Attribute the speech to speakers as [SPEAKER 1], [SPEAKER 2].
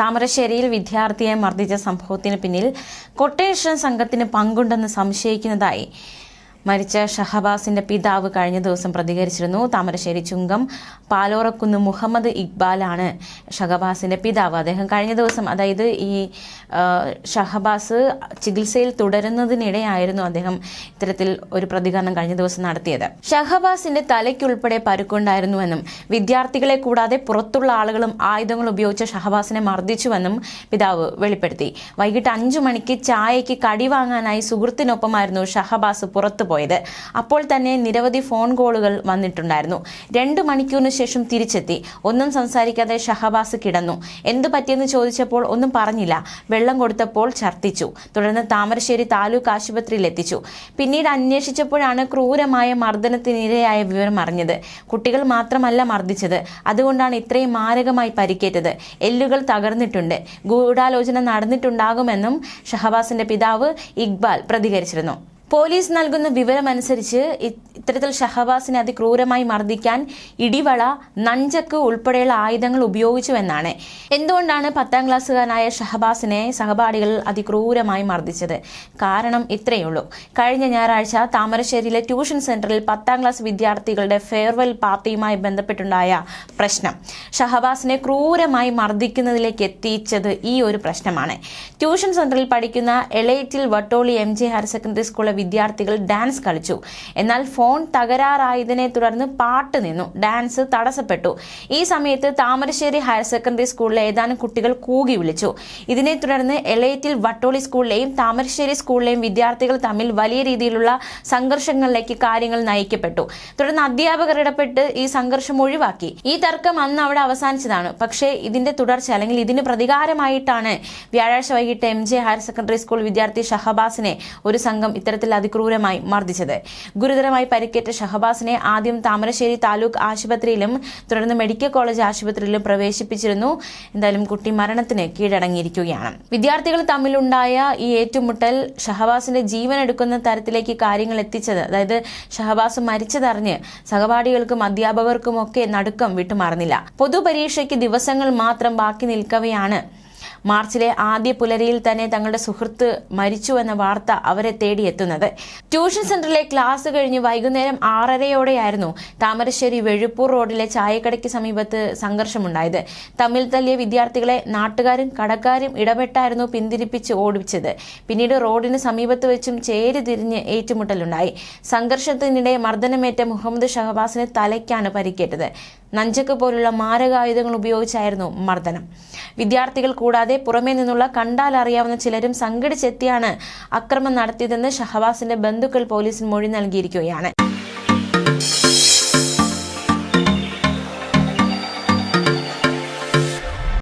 [SPEAKER 1] താമരശ്ശേരിയിൽ വിദ്യാർത്ഥിയെ മർദ്ദിച്ച സംഭവത്തിന് പിന്നിൽ കൊട്ടേഷൻ സംഘത്തിന് പങ്കുണ്ടെന്ന് സംശയിക്കുന്നതായി മരിച്ച ഷഹബാസിന്റെ പിതാവ് കഴിഞ്ഞ ദിവസം പ്രതികരിച്ചിരുന്നു. താമരശ്ശേരി ചുങ്കം പാലോറക്കുന്ന് മുഹമ്മദ് ഇക്ബാലാണ് ഷഹബാസിന്റെ പിതാവ്. അദ്ദേഹം കഴിഞ്ഞ ദിവസം അതായത് ഈ ഷഹബാസ് ചികിത്സയിൽ തുടരുന്നതിനിടെയായിരുന്നു അദ്ദേഹം ഇത്തരത്തിൽ ഒരു പ്രതികരണം കഴിഞ്ഞ ദിവസം നടത്തിയത്. ഷഹബാസിന്റെ തലയ്ക്കുൾപ്പെടെ പരുക്കുണ്ടായിരുന്നുവെന്നും വിദ്യാർത്ഥികളെ കൂടാതെ പുറത്തുള്ള ആളുകളും ആയുധങ്ങൾ ഉപയോഗിച്ച് ഷഹബാസിനെ മർദ്ദിച്ചുവെന്നും പിതാവ് വെളിപ്പെടുത്തി. വൈകിട്ട് അഞ്ചു മണിക്ക് ചായയ്ക്ക് കടി വാങ്ങാനായി സുഹൃത്തിനൊപ്പമായിരുന്നു ഷഹബാസ് പുറത്തു പോയത്. അപ്പോൾ തന്നെ നിരവധി ഫോൺ കോളുകൾ വന്നിട്ടുണ്ടായിരുന്നു. രണ്ട് മണിക്കൂറിന് ശേഷം തിരിച്ചെത്തി. ഒന്നും സംസാരിക്കാതെ ഷഹബാസ് കിടന്നു. എന്തു പറ്റിയെന്ന് ചോദിച്ചപ്പോൾ ഒന്നും പറഞ്ഞില്ല. വെള്ളം കൊടുത്തപ്പോൾ ഛർദ്ദിച്ചു. തുടർന്ന് താമരശ്ശേരി താലൂക്ക് ആശുപത്രിയിൽ എത്തിച്ചു. പിന്നീട് അന്വേഷിച്ചപ്പോഴാണ് ക്രൂരമായ മർദ്ദനത്തിനിരയായ വിവരം അറിഞ്ഞത്. കുട്ടികൾ മാത്രമല്ല മർദ്ദിച്ചത്. അതുകൊണ്ടാണ് ഇത്രയും മാരകമായി പരിക്കേറ്റത്. എല്ലുകൾ തകർന്നിട്ടുണ്ട്. ഗൂഢാലോചന നടന്നിട്ടുണ്ടാകുമെന്നും ഷഹബാസിന്റെ പിതാവ് ഇക്ബാൽ പ്രതികരിച്ചിരുന്നു. പോലീസ് നൽകുന്ന വിവരമനുസരിച്ച് ഇത്തരത്തിൽ ഷഹബാസിനെ അതിക്രൂരമായി മർദ്ദിക്കാൻ ഇടിവള നഞ്ചക്ക് ഉൾപ്പെടെയുള്ള ആയുധങ്ങൾ ഉപയോഗിച്ചുവെന്നാണ്. എന്തുകൊണ്ടാണ് പത്താം ക്ലാസ്സുകാരനായ ഷഹബാസിനെ സഹപാഠികൾ അതിക്രൂരമായി മർദ്ദിച്ചത്? കാരണം ഇത്രയേ ഉള്ളൂ കഴിഞ്ഞ ഞായറാഴ്ച താമരശ്ശേരിയിലെ ട്യൂഷൻ സെന്ററിൽ പത്താം ക്ലാസ് വിദ്യാർത്ഥികളുടെ ഫെയർവെൽ പാർട്ടിയുമായി ബന്ധപ്പെട്ടുണ്ടായ പ്രശ്നം. ഷഹബാസിനെ ക്രൂരമായി മർദ്ദിക്കുന്നതിലേക്ക് എത്തിച്ചത് ഈ ഒരു പ്രശ്നമാണ്. ട്യൂഷൻ സെന്ററിൽ പഠിക്കുന്ന Elettil Vattoli M J higher secondary സ്കൂളിലെ വിദ്യാർത്ഥികൾ ഡാൻസ് കളിച്ചു. എന്നാൽ ഫോൺ തകരാറായതിനെ തുടർന്ന് പാട്ട് നിന്നു. ഡാൻസ് തടസ്സപ്പെട്ടു. ഈ സമയത്ത് താമരശ്ശേരി ഹയർ സെക്കൻഡറി സ്കൂളിലെ ഏതാനും കുട്ടികൾ കൂകി വിളിച്ചു. ഇതിനെ തുടർന്ന് എളയറ്റിൽ വട്ടോളി സ്കൂളിലെയും താമരശ്ശേരി സ്കൂളിലെയും വിദ്യാർത്ഥികൾ തമ്മിൽ വലിയ രീതിയിലുള്ള സംഘർഷങ്ങളിലേക്ക് കാര്യങ്ങൾ നയിക്കപ്പെട്ടു. തുടർന്ന് അധ്യാപകർ ഇടപെട്ട് ഈ സംഘർഷം ഒഴിവാക്കി. ഈ തർക്കം അന്ന് അവിടെ അവസാനിച്ചതാണ്. പക്ഷേ ഇതിന്റെ തുടർച്ച അല്ലെങ്കിൽ ഇതിന് പ്രതികാരമായിട്ടാണ് വ്യാഴാഴ്ച വൈകിട്ട് M J higher secondary school വിദ്യാർത്ഥി ഷഹബാസിനെ ഒരു സംഘം ഇത്തരത്തിൽ അതിക്രൂരമായി മർദ്ദിച്ചത്. ഗുരുതരമായി പരിക്കേറ്റ ഷഹബാസിനെ ആദ്യം താമരശ്ശേരി താലൂക്ക് ആശുപത്രിയിലും തുടർന്ന് മെഡിക്കൽ കോളേജ് ആശുപത്രിയിലും പ്രവേശിപ്പിച്ചിരുന്നു. എന്തായാലും കുട്ടി മരണത്തിന് കീഴടങ്ങിയിരിക്കുകയാണ്. വിദ്യാർത്ഥികൾ തമ്മിലുണ്ടായ ഈ ഏറ്റുമുട്ടൽ ഷഹബാസിന്റെ ജീവൻ എടുക്കുന്ന തരത്തിലേക്ക് കാര്യങ്ങൾ എത്തിച്ചത് അതായത് ഷഹബാസ് മരിച്ചതറിഞ്ഞ് സഹപാഠികൾക്കും അധ്യാപകർക്കും ഒക്കെ നടുക്കം വിട്ടുമാറുന്നില്ല. പൊതുപരീക്ഷയ്ക്ക് ദിവസങ്ങൾ മാത്രം ബാക്കി നിൽക്കവെയാണ് മാർച്ചിലെ ആദ്യ പുലരിയിൽ തന്നെ തങ്ങളുടെ സുഹൃത്ത് മരിച്ചു എന്ന വാർത്ത അവരെ തേടിയെത്തുന്നത് ട്യൂഷൻ സെന്ററിലെ ക്ലാസ് കഴിഞ്ഞ് വൈകുന്നേരം ആറരയോടെയായിരുന്നു താമരശ്ശേരി വെഴുപ്പൂർ റോഡിലെ ചായക്കടയ്ക്ക് സമീപത്ത് സംഘർഷമുണ്ടായത്. തമ്മിൽ തല്ലിയ വിദ്യാർത്ഥികളെ നാട്ടുകാരും കടക്കാരും ഇടപെട്ടായിരുന്നു പിന്തിരിപ്പിച്ച് ഓടിച്ചത് പിന്നീട് റോഡിന് സമീപത്ത് വെച്ചും ചേരി തിരിഞ്ഞ് ഏറ്റുമുട്ടലുണ്ടായി. സംഘർഷത്തിനിടെ മർദ്ദനമേറ്റ മുഹമ്മദ് ഷഹബാസിന് തലയ്ക്കാണ് പരിക്കേറ്റത്. നഞ്ചക്ക് പോലുള്ള മാരകായുധങ്ങൾ ഉപയോഗിച്ചായിരുന്നു മർദ്ദനം. വിദ്യാർത്ഥികൾ കൂടാതെ പുറമേ നിന്നുള്ള കണ്ടാൽ അറിയാവുന്ന ചിലരും സംഘടിച്ചെത്തിയാണ് അക്രമം നടത്തിയതെന്ന് ഷഹബാസിന്റെ ബന്ധുക്കൾ പോലീസിന് മൊഴി നൽകിയിരിക്കുകയാണ്.